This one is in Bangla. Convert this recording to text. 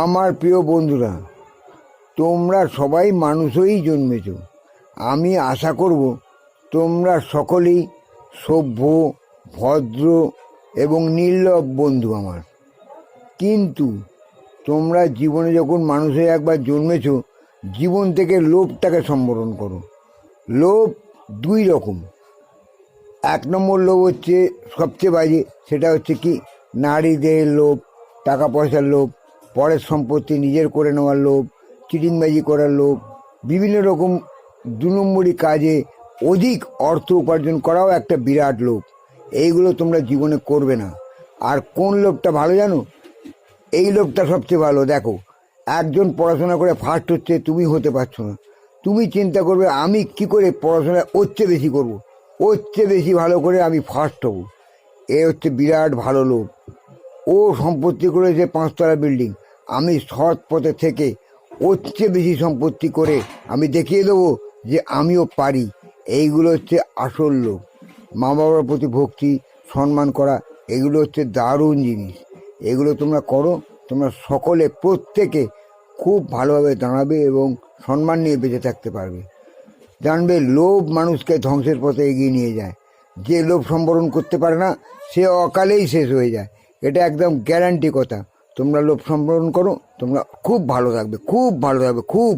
আমার প্রিয় বন্ধুরা, তোমরা সবাই মানুষ হয়েই জন্মেছ। আমি আশা করব তোমরা সকলেই সভ্য, ভদ্র এবং নির্লভ বন্ধু আমার। কিন্তু তোমরা জীবনে যখন মানুষ একবার জন্মেছ, জীবন থেকে লোভটাকে সম্বরণ করো। লোভ দুই রকম। এক নম্বর লোভ হচ্ছে সবচেয়ে বাজে সেটা হচ্ছে কি, নারীদের লোভ, টাকা পয়সার লোভ পরের সম্পত্তি নিজের করে নেওয়ার লোভ চিটিংবাজি করার লোভ, বিভিন্ন রকম দু নম্বরই কাজে অধিক অর্থ উপার্জন করাও একটা বিরাট লোভ। এইগুলো তোমরা জীবনে করবে না। আর কোন লোভটা ভালো জানো? এই লোকটা সবচেয়ে ভালো। দেখো, একজন পড়াশোনা করে ফার্স্ট হচ্ছে তুমি হতে পারছ না। তুমি চিন্তা করবে, আমি কি করে পড়াশোনা ওর চেয়ে বেশি করব? ওর চেয়ে বেশি ভালো করে আমি ফার্স্ট হব। এ হচ্ছে বিরাট ভালো লোক ও সম্পত্তি করেছে পাঁচতলা বিল্ডিং। আমি সৎ পথে থেকে ওর চেয়ে বেশি সম্পত্তি করে আমি দেখিয়ে দেবো যে আমিও পারি। এইগুলো হচ্ছে আসল লোক। মা বাবার প্রতি ভক্তি, সম্মান করা, এগুলো হচ্ছে দারুণ জিনিস। এগুলো তোমরা করো, তোমরা সকলে প্রত্যেকে খুব ভালোভাবে দাঁড়াবে এবং সম্মান নিয়ে বেঁচে থাকতে পারবে। জানবে লোভ মানুষকে ধ্বংসের পথে এগিয়ে নিয়ে যায়। যে লোভ সম্বরণ করতে পারে না, সে অকালেই শেষ হয়ে যায়। এটা একদম গ্যারান্টি কথা। তোমরা লোভ সম্বরণ করো তোমরা খুব ভালো থাকবে খুব ভালো থাকবে খুব।